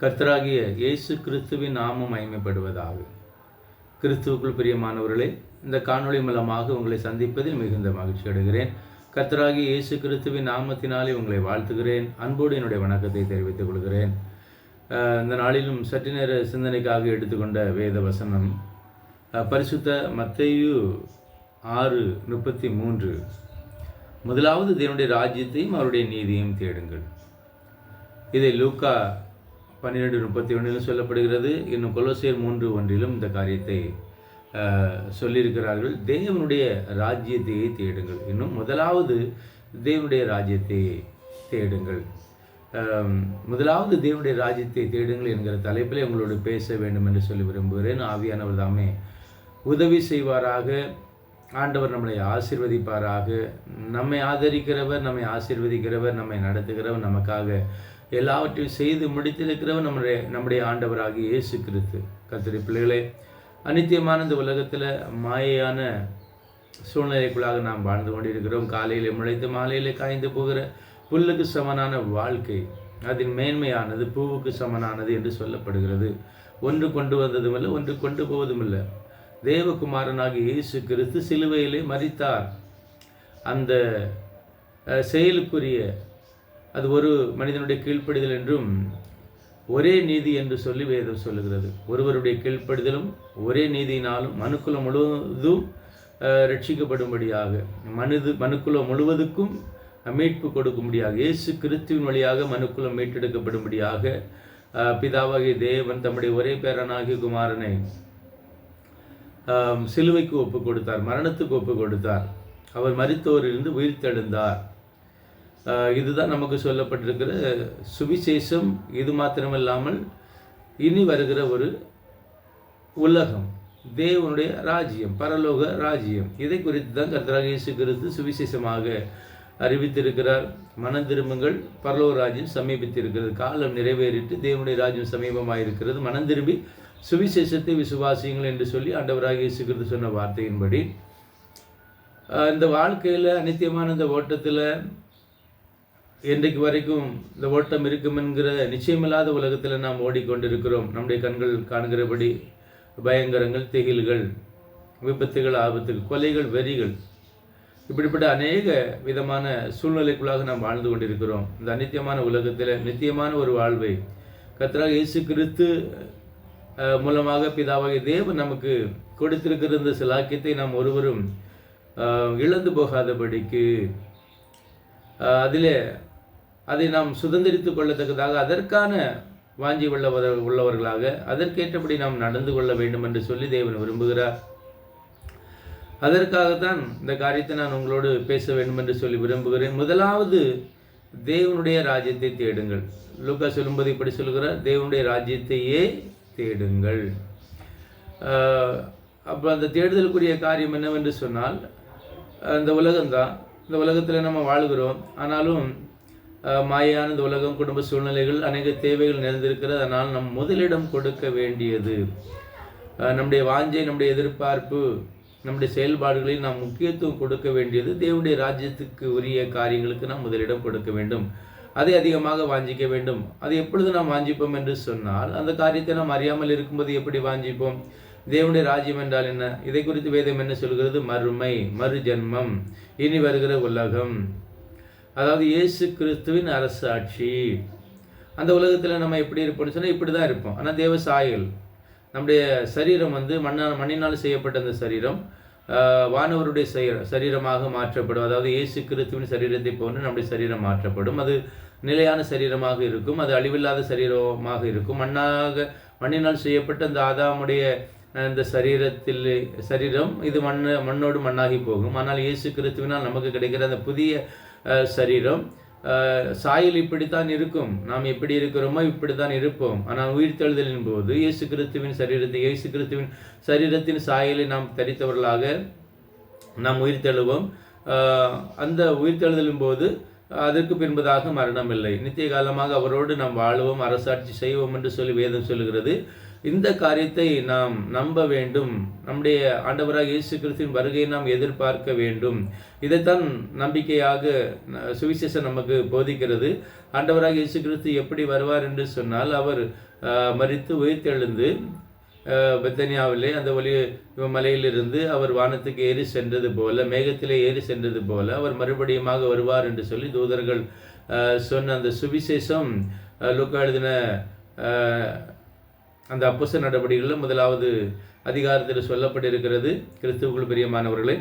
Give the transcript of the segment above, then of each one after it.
கர்த்தராகிய இயேசு கிறிஸ்துவின் நாமம் மயமைப்படுவதாக கிறிஸ்துவுக்குள் பிரியமானவர்களே இந்த காணொளி மூலமாக உங்களை சந்திப்பதில் மிகுந்த மகிழ்ச்சி அடைகிறேன். கர்த்தராகிய இயேசு கிறிஸ்துவின் நாமத்தினாலே உங்களை வாழ்த்துகிறேன். அன்போடு என்னுடைய வணக்கத்தை தெரிவித்துக் கொள்கிறேன். இந்த நாளிலும் சற்று நேர சிந்தனைக்காக எடுத்துக்கொண்ட வேத வசனம் பரிசுத்த மத்தையு ஆறு முப்பத்தி மூன்று. முதலாவது தேவனுடைய ராஜ்யத்தையும் அவருடைய நீதியையும் தேடுங்கள். இதை லூக்கா பன்னிரெண்டு முப்பத்தி ஒன்றிலும் சொல்லப்படுகிறது. இன்னும் கொலோசியர் மூன்று ஒன்றிலும் இந்த காரியத்தை சொல்லியிருக்கிறார்கள். தேவனுடைய ராஜ்யத்தையே தேடுங்கள். இன்னும் முதலாவது தேவனுடைய ராஜ்யத்தை தேடுங்கள். முதலாவது தேவனுடைய ராஜ்யத்தை தேடுங்கள் என்கிற தலைப்பில் உங்களோடு பேச வேண்டும் என்று சொல்லி விரும்புகிறேன். ஆவியானவர் தாமே உதவி செய்வாராக. ஆண்டவர் நம்மளை ஆசீர்வதிப்பாராக. நம்மை ஆதரிக்கிறவர் நம்மை ஆசிர்வதிக்கிறவர் நம்மை நடத்துகிறவர் நமக்காக எல்லாவற்றையும் செய்து முடித்திருக்கிறவர் நம்முடைய நம்முடைய ஆண்டவராகிய இயேசு கிறிஸ்து கத்திரி பிள்ளைகளே அனித்தியமான இந்த உலகத்தில் மாயையான சூழ்நிலைக்குள்ளாக நாம் வாழ்ந்து கொண்டிருக்கிறோம். காலையில் முளைத்து மாலையில் காய்ந்து போகிற புல்லுக்கு சமனான வாழ்க்கை அதன் மேன்மையானது பூவுக்கு சமனானது என்று சொல்லப்படுகிறது. ஒன்று கொண்டு வந்ததுமில்லை ஒன்று கொண்டு போவதுமில்லை. தேவகுமாரனாகிய இயேசு கிறிஸ்து சிலுவையிலே மறித்தார் அந்த செயலுக்குரிய அது ஒரு மனிதனுடைய கீழ்ப்படிதல் என்றும் ஒரே நீதி என்று சொல்லி வேதம் சொல்லுகிறது. ஒருவருடைய கீழ்ப்படிதலும் ஒரே நீதியினாலும் மனுக்குலம் முழுவதும் ரட்சிக்கப்படும்படியாக மனித மனுக்குலம் முழுவதுக்கும் மீட்பு கொடுக்கும்படியாக இயேசு கிறிஸ்துவின் வழியாக மனுக்குலம் மீட்டெடுக்கப்படும்படியாக பிதாவாகிய தேவன் தம்முடைய ஒரே பேரனாகிய குமாரனை சிலுவைக்கு ஒப்பு கொடுத்தார் மரணத்துக்கு ஒப்பு கொடுத்தார். அவர் மரித்தோரிலிருந்து உயிர் தெழுந்தார். இதுதான் நமக்கு சொல்லப்பட்டிருக்கிற சுவிசேஷம். இது மாத்திரமில்லாமல் இனி வருகிற ஒரு உலகம். தேவனுடைய ராஜ்யம் பரலோக ராஜ்யம். இதை குறித்து தான் கர்த்தராக இயேசு கிறிஸ்து சுவிசேஷமாக அறிவித்திருக்கிறார். மன திரும்புங்கள். பரலோக ராஜ்யம் சமீபித்திருக்கிறது. காலம் நிறைவேறிட்டு தேவனுடைய ராஜ்யம் சமீபமாக இருக்கிறது மனம் திரும்பி சுவிசேஷத்தை விசுவாசியுங்கள் என்று சொல்லி ஆண்டவராக இயேசு கிறிஸ்து சொன்ன வார்த்தையின்படி இந்த வாழ்க்கையில் அனித்தியமான இந்த ஓட்டத்தில் இன்றைக்கு வரைக்கும் இந்த ஓட்டம் இருக்கும் என்கிற நிச்சயமில்லாத உலகத்தில் நாம் ஓடிக்கொண்டிருக்கிறோம். நம்முடைய கண்கள் காண்கிறபடி பயங்கரங்கள் திகில்கள் விபத்துகள் ஆபத்துகள் கொலைகள் வெறிகள் இப்படிப்பட்ட அநேக விதமான சூழ்நிலைக்குள்ளாக நாம் வாழ்ந்து கொண்டிருக்கிறோம். இந்த அநித்தியமான உலகத்தில் நித்தியமான ஒரு வாழ்வை கத்தராக இயேசு கிறிஸ்து மூலமாக பிதாவாகிய தேவன் நமக்கு கொடுத்திருக்கிற இந்த சிலாக்கியத்தை நாம் ஒருவரும் இழந்து போகாதபடிக்கு அதில் அதிலே அதை நாம் சுதந்திரித்துக் கொள்ளத்தக்கதாக அதற்கான வாஞ்சி உள்ளவர் உள்ளவர்களாக அதற்கேற்றபடி நாம் நடந்து கொள்ள வேண்டும் என்று சொல்லி தேவன் விரும்புகிறார். அதற்காகத்தான் இந்த காரியத்தை நான் உங்களோடு பேச வேண்டும் என்று சொல்லி விரும்புகிறேன். முதலாவது தேவனுடைய ராஜ்யத்தை தேடுங்கள். லூக்கா சொல்லும்போது இப்படி சொல்கிறார் தேவனுடைய ராஜ்யத்தையே தேடுங்கள். அப்போ அந்த தேடுதலுக்குரிய காரியம் என்னவென்று சொன்னால் இந்த உலகம்தான். இந்த உலகத்தில் நம்ம வாழ்கிறோம். ஆனாலும் மாயான இந்த உலகம் குடும்ப சூழ்நிலைகள் அநேக தேவைகள் நிறைந்திருக்கிறது. அதனால் நம் முதலிடம் கொடுக்க வேண்டியது. நம்முடைய வாஞ்சை நம்முடைய எதிர்பார்ப்பு நம்முடைய செயல்பாடுகளில் நாம் முக்கியத்துவம் கொடுக்க வேண்டியது. தேவனுடைய ராஜ்யத்துக்கு உரிய காரியங்களுக்கு நாம் முதலிடம் கொடுக்க வேண்டும். அதை அதிகமாக வாஞ்சிக்க வேண்டும். அது எப்பொழுது நாம் வாஞ்சிப்போம் என்று சொன்னால் அந்த காரியத்தை நாம் அறியாமல் இருக்கும்போது எப்படி வாஞ்சிப்போம்? தேவனுடைய ராஜ்யம் என்றால் என்ன? இதை குறித்து வேதம் என்ன சொல்கிறது? மறுமை மறு ஜென்மம் இனி வருகிற உலகம். அதாவது இயேசு கிறிஸ்துவின் அரசாட்சி அந்த உலகத்தில் நம்ம எப்படி இருப்போம்னு சொன்னால் இப்படி தான் இருப்போம். ஆனால் தேவ சாயல் நம்முடைய சரீரம் வந்து மண்ணால் மண்ணினால் செய்யப்பட்ட அந்த சரீரம் வானவருடைய சரீரமாக மாற்றப்படும். அதாவது இயேசு கிறிஸ்துவின் சரீரத்தை போன்று நம்முடைய சரீரம் மாற்றப்படும். அது நிலையான சரீரமாக இருக்கும். அது அழிவில்லாத சரீரமாக இருக்கும். மண்ணாக மண்ணினால் செய்யப்பட்ட அந்த ஆதாமுடைய அந்த இந்த சரீரத்தில் சரீரம் இது மண் மண்ணோடு மண்ணாகி போகும். ஆனால் இயேசு கிறிஸ்துவினால் நமக்கு கிடைக்கிற அந்த புதிய சரீரம். சாயல் இப்படித்தான் இருக்கும். நாம் எப்படி இருக்கிறோமோ இப்படித்தான் இருப்போம். ஆனால் உயிர்த்தெழுதலின் போது இயேசு கிறிஸ்துவின் சரீரத்தை இயேசு கிறிஸ்துவின் சரீரத்தின் சாயலை நாம் தரித்தவர்களாக நாம் உயிர்த்தெழுவோம். ஆஹ் அந்த உயிர்த்தெழுதலின் போது அதற்கு பின்பதாக மரணம் இல்லை. நித்திய காலமாக அவரோடு நாம் வாழுவோம் அரசாட்சி செய்வோம் என்று சொல்லி வேதம் சொல்லுகிறது. இந்த காரியத்தை நாம் நம்ப வேண்டும். நம்முடைய ஆண்டவராக இயேசு கிறிஸ்துவின் வருகையை நாம் எதிர்பார்க்க வேண்டும். இதைத்தான் நம்பிக்கையாக சுவிசேஷம் நமக்கு போதிக்கிறது. ஆண்டவராக இயேசு கிறிஸ்து எப்படி வருவார் என்று சொன்னால் அவர் மறித்து உயிர்த்தெழுந்து பெத்தனியாவிலே அந்த ஒளி மலையிலிருந்து அவர் வானத்துக்கு ஏறி சென்றது போல மேகத்திலே ஏறி சென்றது போல அவர் மறுபடியுமாக வருவார் என்று சொல்லி தூதர்கள் சொன்ன அந்த சுவிசேஷம் லுக்கா எழுதின அந்த அப்புச நடவடிக்கைகளில் முதலாவது அதிகாரத்தில் சொல்லப்பட்டிருக்கிறது கிறிஸ்துவுக்குள் பிரியமானவர்களே.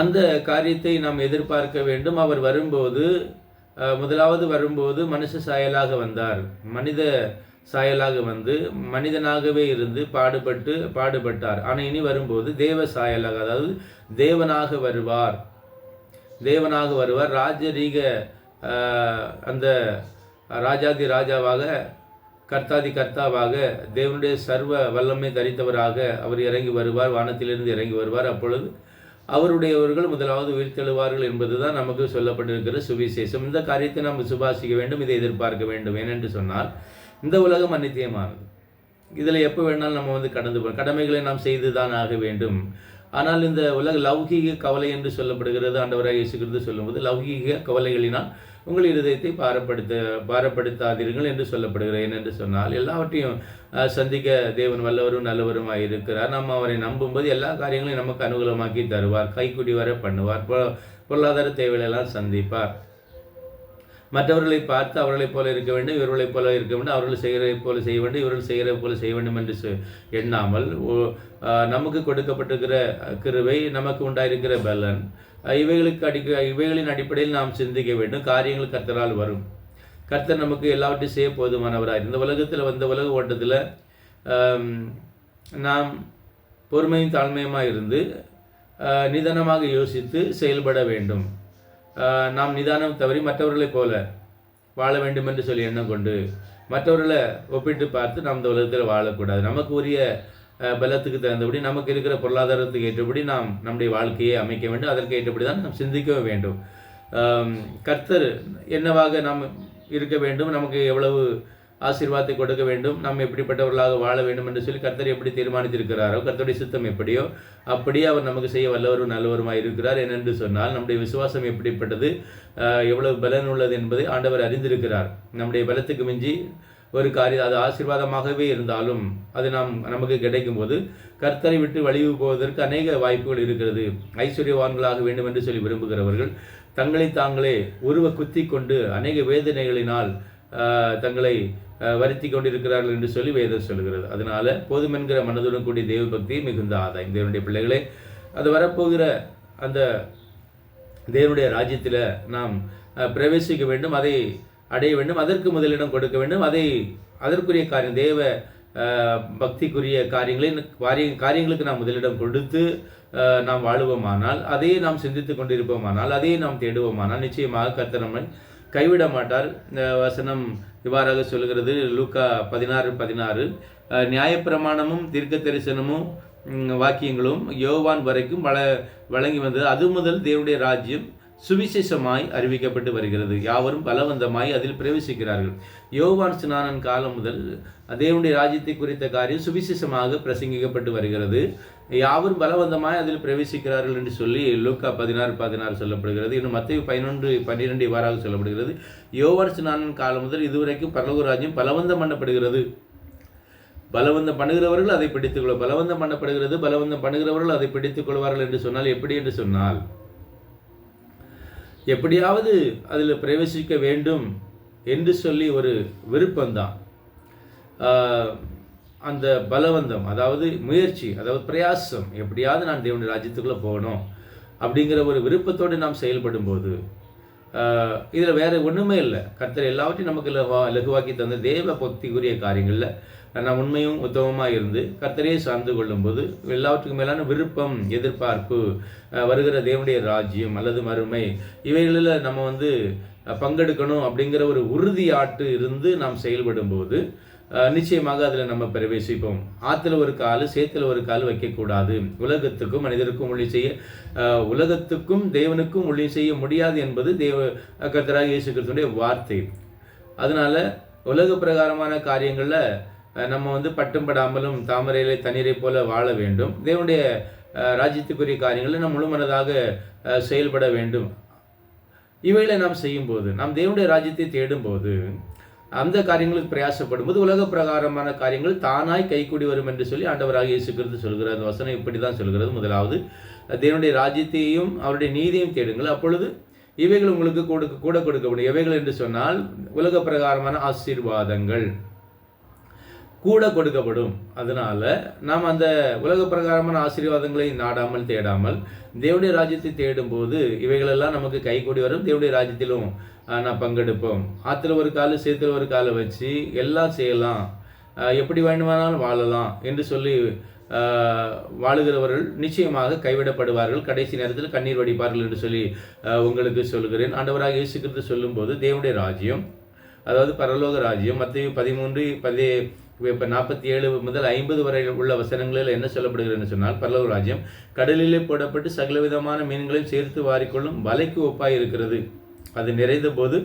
அந்த காரியத்தை நாம் எதிர்பார்க்க வேண்டும். அவர் வரும்போது முதலாவது வரும்போது மனுஷ சாயலாக வந்தார். மனித சாயலாக வந்து மனிதனாகவே இருந்து பாடுபட்டு பாடுபட்டார். ஆனால் இனி வரும்போது தேவ சாயலாக அதாவது தேவனாக வருவார். தேவனாக வருவார். ராஜரீக அந்த ராஜாதி ராஜாவாக கர்த்தாதி கர்த்தாவாக தேவனுடைய சர்வ வல்லமை தரித்தவராக அவர் இறங்கி வருவார் வானத்திலிருந்து இறங்கி வருவார். அப்பொழுது அவருடையவர்கள் முதலாவது உயிர்த்தெழுவார்கள் என்பதுதான் நமக்கு சொல்லப்பட்டிருக்கிற சுவிசேஷம். இந்த காரியத்தை நாம் சுபாசிக்க வேண்டும் இதை எதிர்பார்க்க வேண்டும். ஏனென்று சொன்னால் இந்த உலகம் அநித்தியமானது. இதில் எப்போ வேணாலும் நம்ம வந்து கடந்து போகலாம். கடமைகளை நாம் செய்து தான் ஆக வேண்டும். ஆனால் இந்த உலக லௌகீக கவலை என்று சொல்லப்படுகிறது ஆண்டவராக இயேசுகிறது சொல்லும்போது லௌகீக கவலைகளினால் உங்கள் இருதயத்தை பாரப்படுத்த பாரப்படுத்தாதீர்கள் என்று சொல்லப்படுகிறேன் என்று சொன்னால் எல்லாவற்றையும் சந்திக்க தேவன் வல்லவரும் நல்லவரும் இருக்கிறார். நம்ம அவரை நம்பும்போது எல்லா காரியங்களையும் நமக்கு அனுகூலமாக்கி தருவார் கைக்குடி வர பண்ணுவார் பொ- பொருளாதார தேவைகளெல்லாம் சந்திப்பார். மற்றவர்களை பார்த்து அவர்களைப் போல இருக்க வேண்டும் இவர்களைப் போல இருக்க வேண்டும் அவர்கள் செய்கிறதைப் போல செய்ய வேண்டும் இவர்கள் செய்கிறதைப் போல செய்ய வேண்டும் என்று எண்ணாமல் ஓ- நமக்கு கொடுக்கப்பட்டிருக்கிற கிருவை நமக்கு உண்டாயிருக்கிற பலன் இவைகளுக்கு அடிக்க இவைகளின் அடிப்படையில் நாம் சிந்திக்க வேண்டும் காரியங்கள் கர்த்தரால் வரும். கர்த்தர் நமக்கு எல்லாவற்றையும் செய்ய போதுமானவராக இந்த உலகத்தில் வந்த உலக ஓட்டத்தில் நாம் பொறுமையும் தாழ்மையுமாக இருந்து நிதானமாக யோசித்து செயல்பட வேண்டும். நாம் நிதானம் தவறி மற்றவர்களைப் போல வாழ வேண்டும் என்று சொல்லி எண்ணம் கொண்டு மற்றவர்களை ஒப்பிட்டு பார்த்து நாம் இந்த உலகத்தில் வாழக்கூடாது. நமக்கு உரிய பலத்துக்கு தகுந்தபடி நமக்கு இருக்கிற பொருளாதாரத்துக்கு ஏற்றபடி நாம் நம்முடைய வாழ்க்கையை அமைக்க வேண்டும். அதற்கு ஏற்றபடி தான் நாம் சிந்திக்கவும் வேண்டும். கர்த்தர் என்னவாக நாம் இருக்க வேண்டும்? நமக்கு எவ்வளவு ஆசீர்வாதத்தை கொடுக்க வேண்டும். நாம் எப்படிப்பட்டவர்களாக வாழ வேண்டும் என்று சொல்லி கர்த்தர் எப்படி தீர்மானித்திருக்கிறாரோ கர்த்தருடைய சித்தம் எப்படியோ அப்படியே அவர் நமக்கு செய்ய வல்லவரும் நல்லவருமாய் இருக்கிறார். ஏனென்று சொன்னால் நம்முடைய விசுவாசம் எப்படிப்பட்டது எவ்வளவு பலன் உள்ளது என்பதை ஆண்டவர் அறிந்திருக்கிறார். நம்முடைய பலத்துக்கு மிஞ்சி ஒரு காரியம் அது ஆசீர்வாதமாகவே இருந்தாலும் அது நாம் நமக்கு கிடைக்கும் போது கர்த்தரை விட்டு வழிவு போவதற்கு அநேக வாய்ப்புகள் இருக்கிறது. ஐஸ்வர்யவான்களாக வேண்டும் என்று சொல்லி விரும்புகிறவர்கள் தங்களை தாங்களே உருவ குத்தி கொண்டு அநேக வேதனைகளினால் தங்களை வருத்தி கொண்டிருக்கிறார்கள் என்று சொல்லி வேதம் சொல்கிறது அதனால போதுமென்கிற மனதுடன் கூடிய தெய்வ பக்தி மிகுந்த ஆதாயம். தேவனுடைய பிள்ளைகளே அது வரப்போகிற அந்த தேவனுடைய ராஜ்யத்தில் நாம் பிரவேசிக்க வேண்டும் அதை அடைய வேண்டும் அதற்கு முதலிடம் கொடுக்க வேண்டும் அதை அதற்குரிய காரியம் தேவ பக்திக்குரிய காரியங்களை காரிய காரியங்களுக்கு நாம் முதலிடம் கொடுத்து நாம் வாழுவோமானால் அதையே நாம் சிந்தித்து கொண்டிருப்போமானால் அதையே நாம் தேடுவோமானால் நிச்சயமாக கர்த்தர் கைவிட மாட்டார் இந்த வசனம் இவ்வாறாக சொல்கிறது லூக்கா பதினாறு பதினாறு. நியாயப்பிரமாணமும் தீர்க்க தரிசனமும் வாக்கியங்களும் யோவான் வரைக்கும் வள வழங்கி வந்தது. அது முதல் தேவனுடைய ராஜ்யம். சுவிசேஷமாய் அறிவிக்கப்பட்டு வருகிறது. யாவரும் பலவந்தமாய் அதில் பிரவேசிக்கிறார்கள். யோவான் ஸ்நானன் காலம் முதல் தேவனுடைய ராஜ்யத்தை குறித்த காரியம் சுவிசேஷமாக பிரசங்கிக்கப்பட்டு வருகிறது. யாவரும் பலவந்தமாய் அதில் பிரவேசிக்கிறார்கள் என்று சொல்லி லூக்கா பதினாறு பதினாறு சொல்லப்படுகிறது. இன்னும் மத்திய பதினொன்று பன்னிரெண்டு இவ்வாறாக சொல்லப்படுகிறது. யோவான் ஸ்நானன் காலம் முதல் இதுவரைக்கும் பரலோக ராஜ்யம் பலவந்தம் பண்ணப்படுகிறது. பலவந்தம் பண்ணுகிறவர்கள் அதை பிடித்துக் கொள்ள பலவந்தம் பண்ணப்படுகிறது. பலவந்தம் பண்ணுகிறவர்கள் அதை பிடித்துக் கொள்வார்கள் என்று சொன்னால் எப்படி என்று சொன்னால் எப்படியாவது அதில் பிரவேசிக்க வேண்டும் என்று சொல்லி ஒரு விருப்பம்தான் அந்த பலவந்தம் அதாவது முயற்சி அதாவது பிரயாசம் எப்படியாவது நான் தேவனுடைய ராஜ்யத்துக்குள்ளே போகணும் அப்படிங்கிற ஒரு விருப்பத்தோடு நாம் செயல்படும் போது இதில் வேறு ஒன்றுமே இல்லை. கர்த்தர் எல்லாவற்றையும் நமக்கு லகுவாக்கி தந்த தேவ பக்திக்குரிய காரியங்களில் நாம் உண்மையும் உத்தமமாக இருந்து கர்த்தரையே சார்ந்து கொள்ளும்போது எல்லாவற்றுக்கும் மேலான விருப்பம் எதிர்பார்ப்பு வருகிற தேவனுடைய ராஜ்யம் அல்லது மறுமை இவைகளில் நம்ம வந்து பங்கெடுக்கணும் அப்படிங்கிற ஒரு உறுதியாட்டு இருந்து நாம் செயல்படும்போது நிச்சயமாக அதில் நம்ம பிரவேசிப்போம். ஆற்றுல ஒரு கால் சேத்துல ஒரு கால் வைக்கக்கூடாது. உலகத்துக்கும் மனிதருக்கும் ஒளி செய்ய உலகத்துக்கும் தேவனுக்கும் ஒளி செய்ய முடியாது என்பது தேவ கர்த்தராக இயேசு கிறிஸ்துடைய வார்த்தை. அதனால் உலக பிரகாரமான காரியங்களில் நம்ம வந்து பட்டும் படாமலும் தாமரையிலே தண்ணீரை போல வாழ வேண்டும். தேவனுடைய ராஜ்யத்துக்குரிய காரியங்களில் நாம் முழுமனதாக செயல்பட வேண்டும். இவைகளை நாம் செய்யும்போது நாம் தேவனுடைய ராஜ்யத்தை தேடும்போது அந்த காரியங்களுக்கு பிரயாசப்படும் போது உலக பிரகாரமான காரியங்கள் தானாய் கைகூடி வரும் என்று சொல்லி ஆண்டவராக இயேசு சொல்கிறார். அந்த வசனம் இப்படி தான் சொல்கிறது. முதலாவது தேவனுடைய ராஜ்யத்தையும் அவருடைய நீதியையும் தேடுங்கள். அப்பொழுது இவைகள் உங்களுக்கு கொடுக்க கூட கொடுக்கப்படும். எவைகள் என்று சொன்னால் உலக பிரகாரமான ஆசீர்வாதங்கள் கூட கொடுக்கப்படும். அதனால் நாம் அந்த உலக பிரகாரமான ஆசீர்வாதங்களை நாடாமல் தேடாமல் தேவனுடைய ராஜ்யத்தை தேடும்போது இவைகளெல்லாம் நமக்கு கைகூடி வரும். தேவனுடைய ராஜ்யத்திலும் நான் பங்கெடுப்போம். ஆற்றுல ஒரு கால் சேத்துல ஒரு காலை வச்சு எல்லாம் செய்யலாம். எப்படி வேண்டுமானாலும் வாழலாம் என்று சொல்லி வாழுகிறவர்கள் நிச்சயமாக கைவிடப்படுவார்கள். கடைசி நேரத்தில் கண்ணீர் வடிப்பார்கள் என்று சொல்லி உங்களுக்கு சொல்கிறேன். ஆண்டவராக இயேசு கிறிஸ்து சொல்லும்போது தேவனுடைய ராஜ்யம் அதாவது பரலோக ராஜ்யம் மத்திய பதிமூன்று பதி இப்போ நாற்பத்தி ஏழு முதல் ஐம்பது வரை உள்ள வசனங்களில் என்ன சொல்லப்படுகிறதுன்னு சொன்னால் பரலோக ராஜ்யம் கடலிலே போடப்பட்டு சகலவிதமான மீன்களையும் சேர்த்து வாரிக்கொள்ளும் வலைக்கு ஒப்பாய் இருக்கிறது அது நிறைந்த போது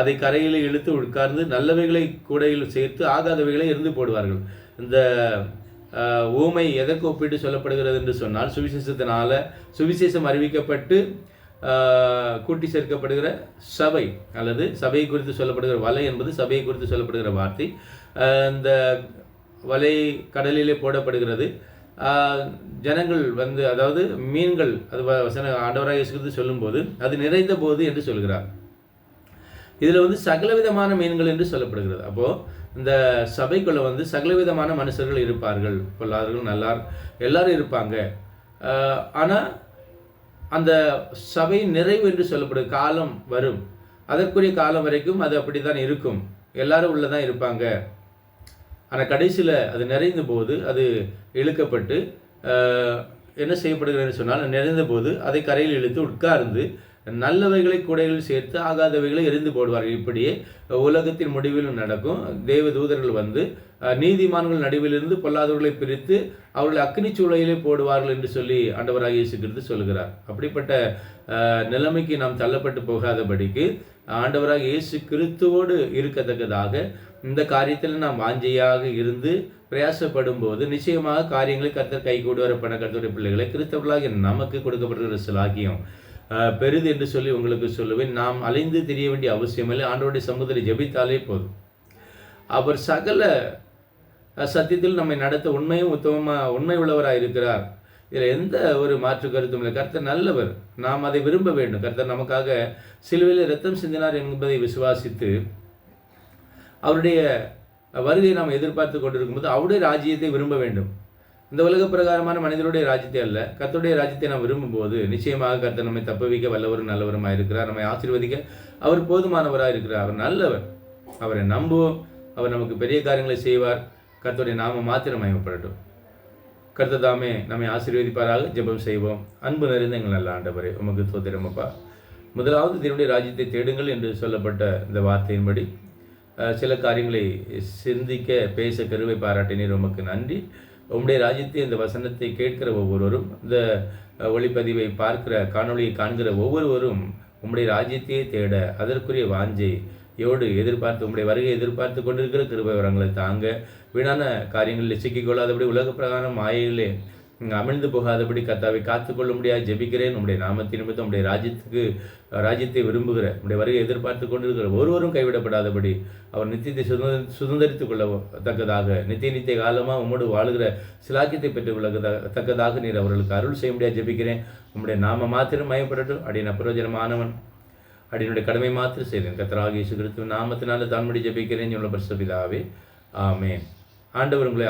அதை கரையில் இழுத்து உட்கார்ந்து நல்லவைகளை கூடையில் சேர்த்து ஆகாதவைகளை இருந்து போடுவார்கள். இந்த ஊமை எதற்கு ஒப்பிட்டு சொல்லப்படுகிறது என்று சொன்னால் சுவிசேஷத்தினால சுவிசேஷம் அறிவிக்கப்பட்டு கூட்டி சேர்க்கப்படுகிற சபை அல்லது சபையை குறித்து சொல்லப்படுகிற வலை என்பது சபையை குறித்து சொல்லப்படுகிற வார்த்தை. இந்த வலை கடலிலே போடப்படுகிறது. ஜனங்கள் வந்து அதாவது மீன்கள் அது வசன ஆண்டவராக இயேசுகிறது சொல்லும்போது அது நிறைந்த போது என்று சொல்கிறார். இதில் வந்து சகலவிதமான மீன்கள் என்று சொல்லப்படுகிறது. அப்போது இந்த சபைக்குள்ளே வந்து சகலவிதமான மனுஷர்கள் இருப்பார்கள். பொல்லாதவர்கள் நல்லார் எல்லாரும் இருப்பாங்க. ஆனால் அந்த சபை நிறைவு என்று சொல்லப்படுது காலம் வரும். அதற்குரிய காலம் வரைக்கும் அது அப்படி தான் இருக்கும். எல்லாரும் உள்ளே தான் இருப்பாங்க. ஆனால் கடைசியில் அது நிறைந்த போது அது இழுக்கப்பட்டு என்ன செய்யப்படுகிறதுன்னு சொன்னால் நிறைந்த போது அதை கரையில் இழுத்து உட்கார்ந்து நல்லவைகளை கூடைகளில் சேர்த்து ஆகாதவைகளை எரிந்து போடுவார்கள். இப்படியே உலகத்தின் முடிவிலும் நடக்கும். தேவ தூதர்கள் வந்து நீதிமான்கள் நடுவிலிருந்து பொல்லாதவர்களை பிரித்து அவர்களை அக்னி சூளையிலே போடுவார்கள் என்று சொல்லி ஆண்டவராக இயேசு கிறிஸ்து சொல்கிறார் அப்படிப்பட்ட நிலைமைக்கு நாம் தள்ளப்பட்டு போகாதபடிக்கு ஆண்டவராக இயேசு கிறிஸ்துவோடு இருக்கத்தக்கதாக இந்த காரியத்தில் நாம் வாஞ்சையாக இருந்து பிரயாசப்படும் போது நிச்சயமாக காரியங்களை கர்த்தர் கை கூடி வர பண்ண கர்த்தருடைய பிள்ளைகளை கிறிஸ்தவர்களாகிய நமக்கு கொடுக்கப்படுகிற சிலாகியம். பெரிது என்று சொல்லி உங்களுக்கு சொல்லுவேன். நாம் அலைந்து தெரிய வேண்டிய அவசியமில்லை ஆண்டவருடைய சமூகத்தில் ஜெபித்தாலே போதும். அவர் சகல சத்தியத்தில் நம்மை நடத்த உண்மையும் உத்தமமாக உண்மை உள்ளவராக இருக்கிறார் இதில் எந்த ஒரு மாற்று கருத்தும் இல்லை. கர்த்தர் நல்லவர். நாம் அதை விரும்ப வேண்டும். கர்த்தர் நமக்காக சிலுவையில் ரத்தம் சிந்தினார் என்பதை விசுவாசித்து அவருடைய வருகையை நாம் எதிர்பார்த்து கொண்டிருக்கும்போது அவருடைய ராஜ்யத்தை விரும்ப வேண்டும். இந்த உலக பிரகாரமான மனிதருடைய ராஜ்யத்தை அல்ல. கர்த்தருடைய ராஜ்யத்தை நாம் விரும்பும்போது நிச்சயமாக கர்த்தர் நம்மை தப்பவிக்க வல்லவரும் நல்லவருமாக இருக்கிறார். நம்மை ஆசீர்வதிக்க அவர் போதுமானவராக இருக்கிறார். அவர் நல்லவர். அவரை நம்புவோம். அவர் நமக்கு பெரிய காரியங்களை செய்வார். கர்த்தருடைய நாம மாத்திரம் மயமப்படட்டும் கர்த்ததாமே நம்மை ஆசீர்வதிப்பாராக ஜெபம் செய்வோம். அன்பு நிறைந்த எங்கள் நல்ல ஆண்டவரே உமக்கு சோதரமப்பா முதலாவது தேவனுடைய ராஜ்யத்தை தேடுங்கள் என்று சொல்லப்பட்ட இந்த வார்த்தையின்படி சில காரியங்களை சிந்திக்க பேச கருவை பாராட்டினீர். உமக்கு நன்றி. உம்முடைய ராஜ்யத்தை இந்த வசனத்தை கேட்கிற ஒவ்வொருவரும் இந்த ஒளிப்பதிவை பார்க்கிற காணொளியை காண்கிற ஒவ்வொருவரும் உம்முடைய ராஜ்யத்தையே தேட அதற்குரிய வாஞ்சை யோடு எதிர்பார்த்து உங்களுடைய வருகை எதிர்பார்த்து கொண்டிருக்கிற கிருபை வரங்களை தாங்க. வீணான காரியங்களில் சிக்கிக்கொள்ளாதபடி உலக பிரகாரம் மாயையிலே அமிழ்ந்து போகாதபடி கத்தாவை காத்துக்கொள்ள முடியாது ஜெபிக்கிறேன். நம்முடைய நாமத்தை நிமித்தம் உடைய ராஜ்யத்துக்கு ராஜ்யத்தை விரும்புகிற உம்முடைய வருகை எதிர்பார்த்து கொண்டிருக்கிற ஒருவரும் கைவிடப்படாதபடி அவர் நித்தியத்தை சுதந்திர சுதந்திரித்துக் கொள்ள தக்கதாக நித்திய நித்திய காலமாக உம்மோடு வாழுகிற சிலாக்கியத்தை பெற்றுக் தக்கதாக நீர் அவர்களுக்கு அருள் செய்ய முடியாது ஜெபிக்கிறேன். உம்முடைய நாம மாத்திரம் மயப்படட்டும். அப்படின்னு அப்பிரோஜனமானவன் அடியினுடைய கடமை மாத்திரம் செய்தேன் கத்தராக இயேசு கிறிஸ்துவின் நாமத்தினால தான்மடி ஜபிக்கிறேன். உள்ள பரிசுபிதாவே ஆமென். ஆண்டவர் உங்களை